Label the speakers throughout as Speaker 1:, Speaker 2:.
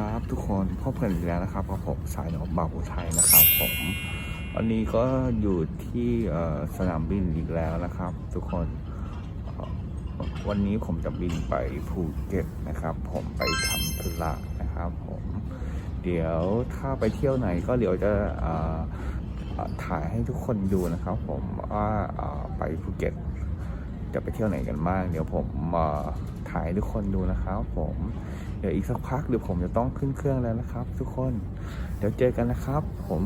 Speaker 1: ครับทุกคนพบกันอีกแล้วนะครับกับผมสายหนอมบาบูไทยนะครับผมวันนี้ก็อยู่ที่สนามบินอีกแล้วนะครับ ทุกคนวันนี้ผมจะบินไปภูเก็ตนะครับ ผมไปทำธุระนะครับผมเดี๋ยวถ้าไปเที่ยวไหนก็เดี๋ยวจะถ่ายให้ทุกคนดูนะครับ ผมว่าไปภูเก็ตจะไปเที่ยวไหนกันบ้างเดี๋ยวผมถ่ายให้ทุกคนดูนะครับ ผม เดี๋ยวอีกสักพักเดี๋ยวผมจะต้องขึ้นเครื่องแล้วนะครับ ทุกคน เดี๋ยวเจอกันนะครับ ผม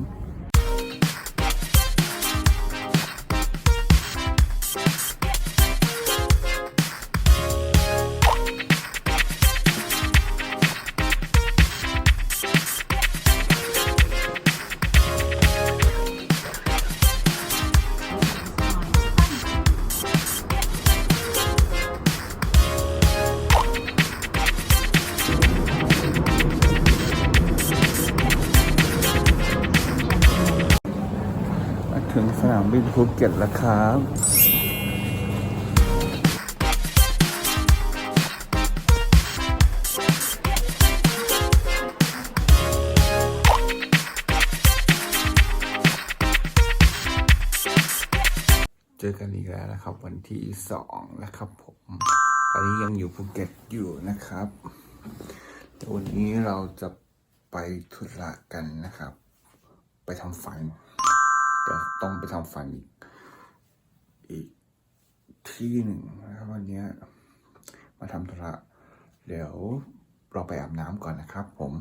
Speaker 1: ภูเก็ตแล้วครับเจอกันอีกแล้วนะครับ วันที่สองนะครับผม ตอนนี้ยังอยู่ภูเก็ตอยู่นะครับแต่วันนี้เราจะไปธุระกันนะครับ ไปทำฟัน เดี๋ยวต้องไปทำฟันอีกอีกที่หนึ่งนะครับวันนี้มาทำธุระเดี๋ยวเราไปอาบน้ำก่อนนะครับ ผม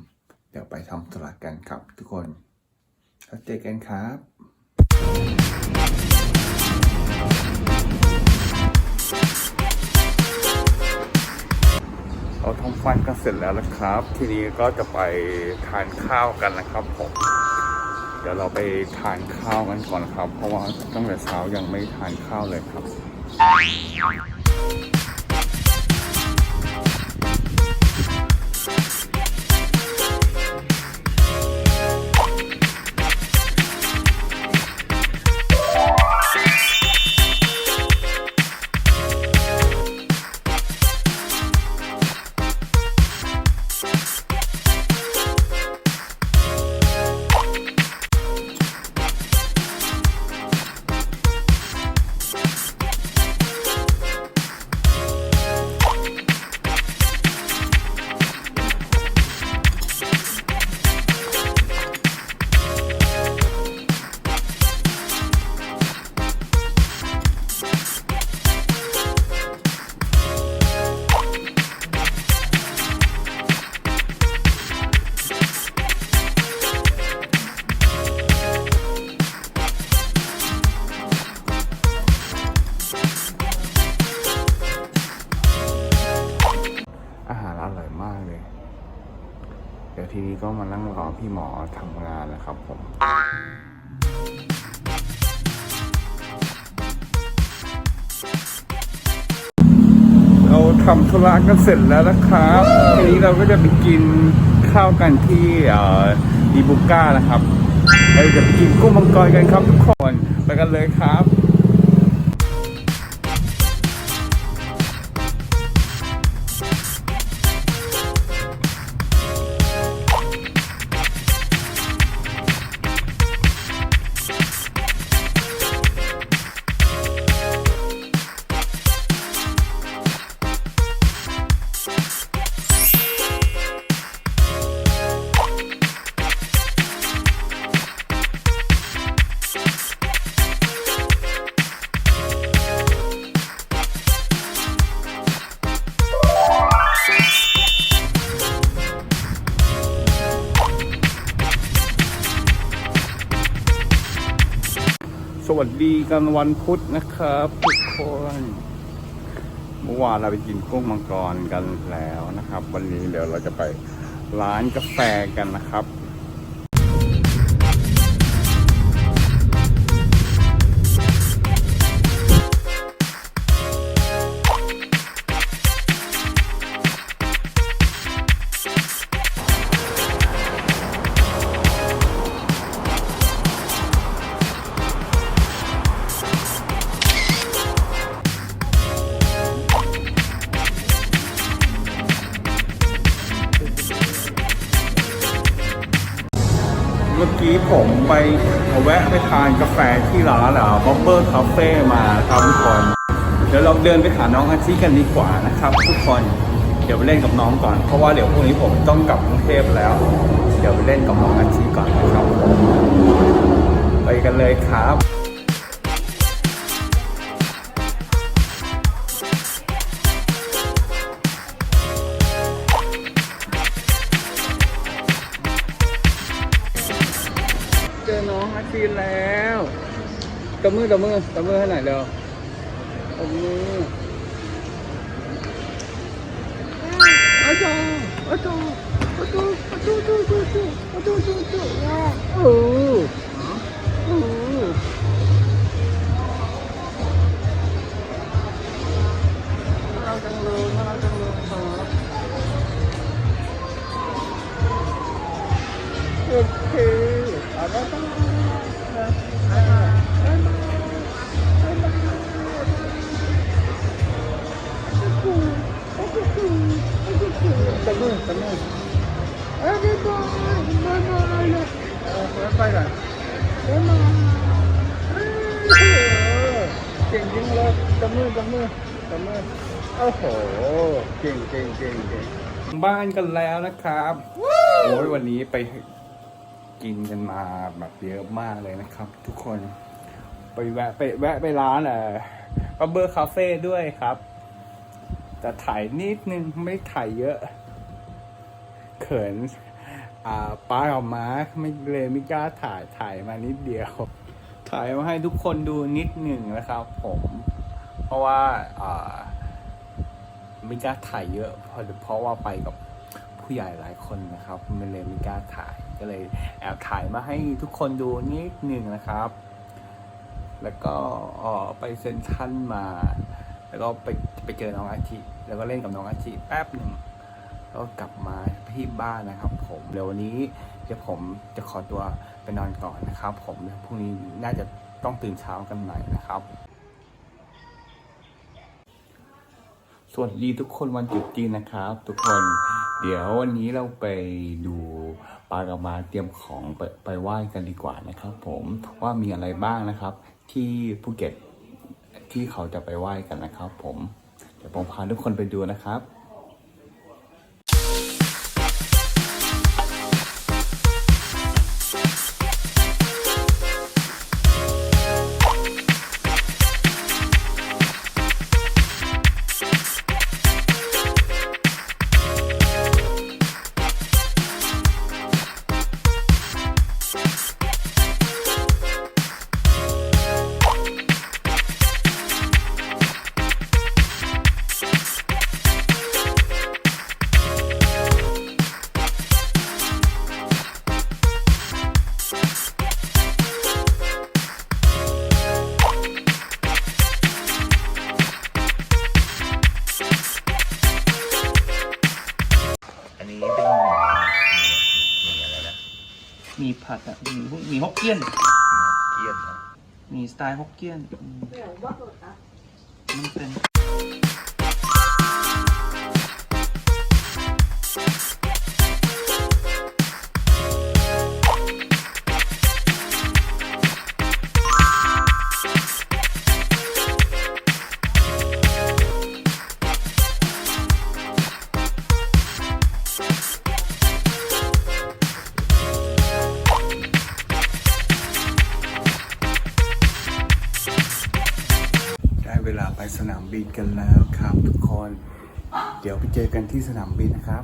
Speaker 1: เดี๋ยวไปทำธุระกันครับทุกคนแล้วเจอกันครับเราทำฟันกันเสร็จแล้วนะครับ ทีนี้ก็จะไปทานข้าวกันนะครับผม เดี๋ยวเราไปทานข้าวกันก่อนครับ เพราะว่าตั้งแต่เช้ายังไม่ทานข้าวเลยครับ พี่หมอทำงานนะครับผมเราทำธุระกันเสร็จแล้วนะครับทีนี้เราก็จะไปกินข้าวกันที่ดีบุก้านะครับ เราจะไปกินกุ้งมังกรกันครับทุกคน ไปกันเลยครับ กันวันพุธนะครับทุกคน เมื่อวานเราไปกินกุ้งมังกรกันแล้วนะครับ วันนี้เดี๋ยวเราจะไปร้านกาแฟกันนะครับ ผมไปแวะไปทานกาแฟที่ร้านอะบ๊อบเบอร์คาเฟ่มาครับทุกคนเดี๋ยวเราเดินไปหาน้องอาชีกันดีกว่านะครับทุกคนเดี๋ยวไปเล่นกับน้องก่อนเพราะว่าเดี๋ยวพรุ่งนี้ผมต้องกลับกรุงเทพแล้ว เดี๋ยวไปเล่นกับน้องอาชีก่อนนะครับไปกันเลยครับ อตบมือตบมือให้หน่อยเร็วตบมืออาจารย์อาจารย์อาจารย์อาจารย์อาจารย์อาจารย์อาจารย์ ตบมือตบมือเอ้ยบายบายบายบายเออบ๊ายบายก่อนบายบายเอ้ยเก่งจริงเลยตบมือตบมือตบมือโอ้โหเก่งเก่งเก่งเก่งบ้านกันแล้วนะครับโอ้ยวันนี้ไปกินกันมาแบบเยอะมากเลยนะครับ ทุกคน ไปแวะไปแวะไปร้านเอ่อบับเบอร์คาเฟ่ด้วยครับ แต่ถ่ายนิดนึงไม่ถ่ายเยอะ เขินอ่าป้าออกมาไม่เลยไม่กล้าถ่ายถ่ายมานิดเดียว ถ่ายมาให้ทุกคนดูนิดหนึ่งนะครับผม เพราะว่าอ่าไม่กล้าถ่ายเยอะเพราะเพราะว่าไปกับผู้ใหญ่หลายคนนะครับมันเลยไม่กล้าถ่ายก็เลยแอบถ่ายมาให้ทุกคนดูนิดหนึ่งนะครับ แล้วก็ออไปเซ็นทรัลมา แล้วก็ไป ไปเจอน้องอาทิแล้วก็เล่นกับน้องอาทิแป๊บหนึ่งแล้วก็กลับมาที่บ้านนะครับ ผมเดี๋ยววันนี้เดี๋ยวผมจะขอตัวไปนอนก่อนนะครับ ผมพรุ่งนี้น่าจะต้องตื่นเช้ากันหน่อยนะครับ สวัสดีทุกคนวันตรุษจีนนะครับ ทุกคน เดี๋ยววันนี้เราไปดูปลากระมาเตรียมของไปไปไหว้กันดีกว่านะครับ ผมว่ามีอะไรบ้างนะครับ ที่ภูเก็ตที่เขาจะไปไหว้กันนะครับ ผม ดี๋ยวผมพาทุกคนไปดูนะครับ
Speaker 2: อันนี้เป็นหมี่หมี่อะไรนะ
Speaker 3: มีผัดอะมีพวกมีฮกเกี้ยน
Speaker 2: เกี๊ยนเหรอ
Speaker 3: มีสไตล์ฮกเกี้ยนอืมมันเป็น
Speaker 1: บินกันแล้วครับทุกคน เดี๋ยวไปเจอกันที่สนามบินนะครับ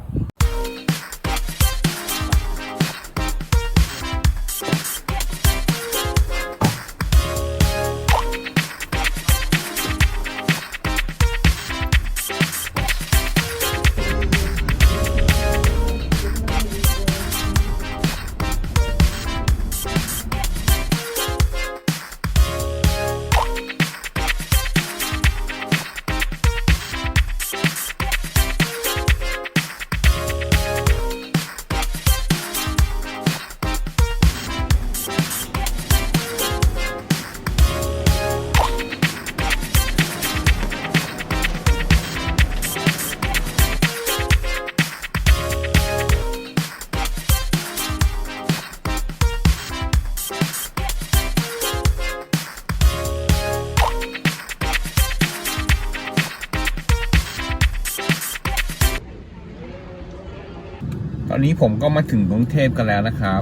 Speaker 1: ผมก็มาถึงกรุงเทพกันแล้วนะครับ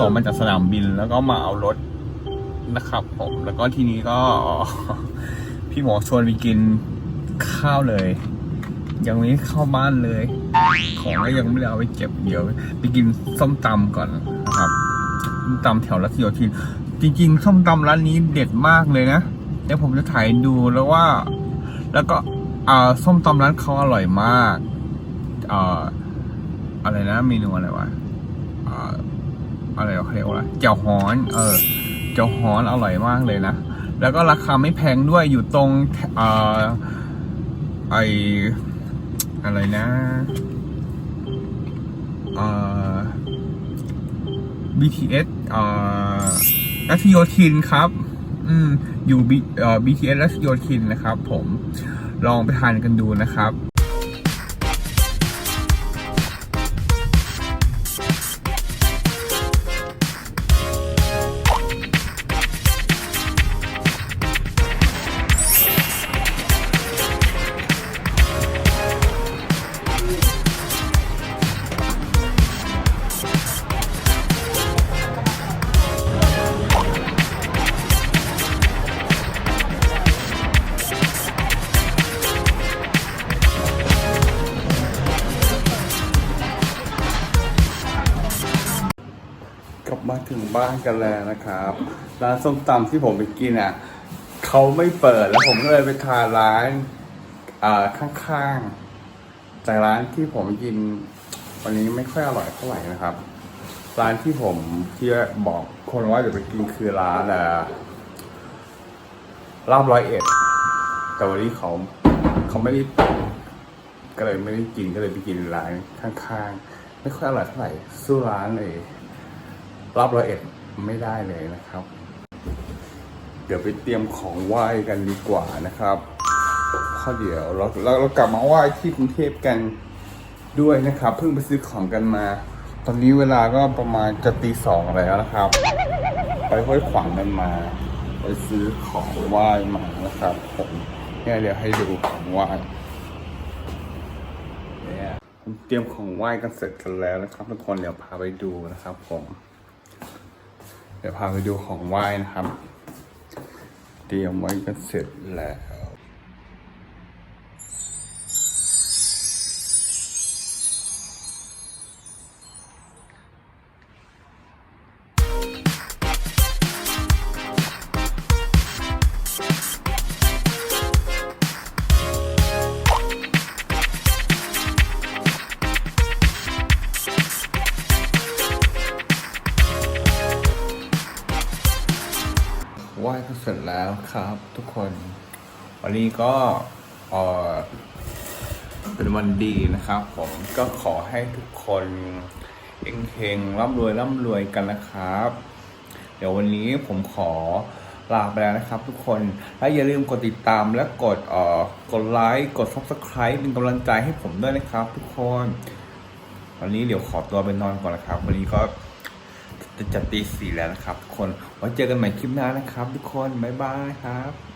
Speaker 1: ออกมาจากสนามบินแล้วก็มาเอารถนะครับ ผมแล้วก็ทีนี้ก็พี่หมอชวนไปกินข้าวเลย ยังไม่เข้าบ้านเลย ของก็ยังไม่ได้เอาไปเก็บเดี๋ยวไปกินส้มตำก่อนนะครับส้มตำแถวรัชโยธินจริง ๆ ส้มตำร้านนี้เด็ดมากเลยนะเดี๋ยวผมจะถ่ายดูแล้วว่า แล้วก็อ่าส้มตำร้านเขาอร่อยมากอ่า อะไรนะเมนูอะไรวะอะไรเขาเรียกว่าเจียวฮ้อน เออเจียวฮ้อนอร่อยมากเลยนะ แล้วก็ราคาไม่แพงด้วยอยู่ตรงอไออะไรนะเอ่า BTS เอ่ารัชโยธินครับ อืม อยู่ B เอ่อ BTS รัชโยธินนะครับ ผม ลองไปทานกันดูนะครับ มาถึงบ้านกันแล้วนะครับร้านส้มตำที่ผมไปกินอะเขาไม่เปิดแล้วผมก็เลยไปทานร้านอ่าข้างๆแต่ร้านที่ผมกิน วันนี้ไม่ค่อยอร่อยเท่าไหร่นะครับ ร้านที่ผมที่บอกคนว่าจะไปกินคือร้านอ่าลาบร้อยเอ็ดแต่วันนี้เขาเขาไม่ได้ก็เลยไม่ได้กินก็เลยไปกินร้านข้างๆ ไม่ค่อยอร่อยเท่าไหร่สู้ร้านเลย รอบร้อยเอ็ดไม่ได้เลยนะครับ เดี๋ยวไปเตรียมของไหว้กันดีกว่านะครับเพราะเดี๋ยวเราเราเรากลับมาไหว้ที่กรุงเทพกันด้วยนะครับ เพิ่งไปซื้อของกันมา ตอนนี้เวลาก็ประมาณจะตีสองแล้วนะครับ ไปห้วยขวางกันมา ไปซื้อของไหว้มานะครับผมเนี่ยเดี๋ยวให้ดูของไหว้เนี่ยผมเตรียมของไหว้กันเสร็จกันแล้วนะครับทุกคนเดี๋ยวพาไปดูนะครับผม เดี๋ยวพาไปดูของไหว้นะครับ เตรียมไว้กันเสร็จแล้ว แล้วครับทุกคน วันนี้ก็เออเป็นวันดีนะครับ ผมก็ขอให้ทุกคนเฮงๆร่ำรวยร่ำรวยกันนะครับ เดี๋ยววันนี้ผมขอลาไปแล้วนะครับทุกคน และอย่าลืมกดติดตามและกดเอ่อกดไลค์กด subscribe เป็นกำลังใจให้ผมด้วยนะครับ ทุกคน วันนี้เดี๋ยวขอตัวไปนอนก่อนนะครับ วันนี้ก็ จะจะตีสี่แล้วนะครับทุกคนไว้เจอกันใหม่คลิปหน้านะครับ ทุกคนบ๊ายบายครับ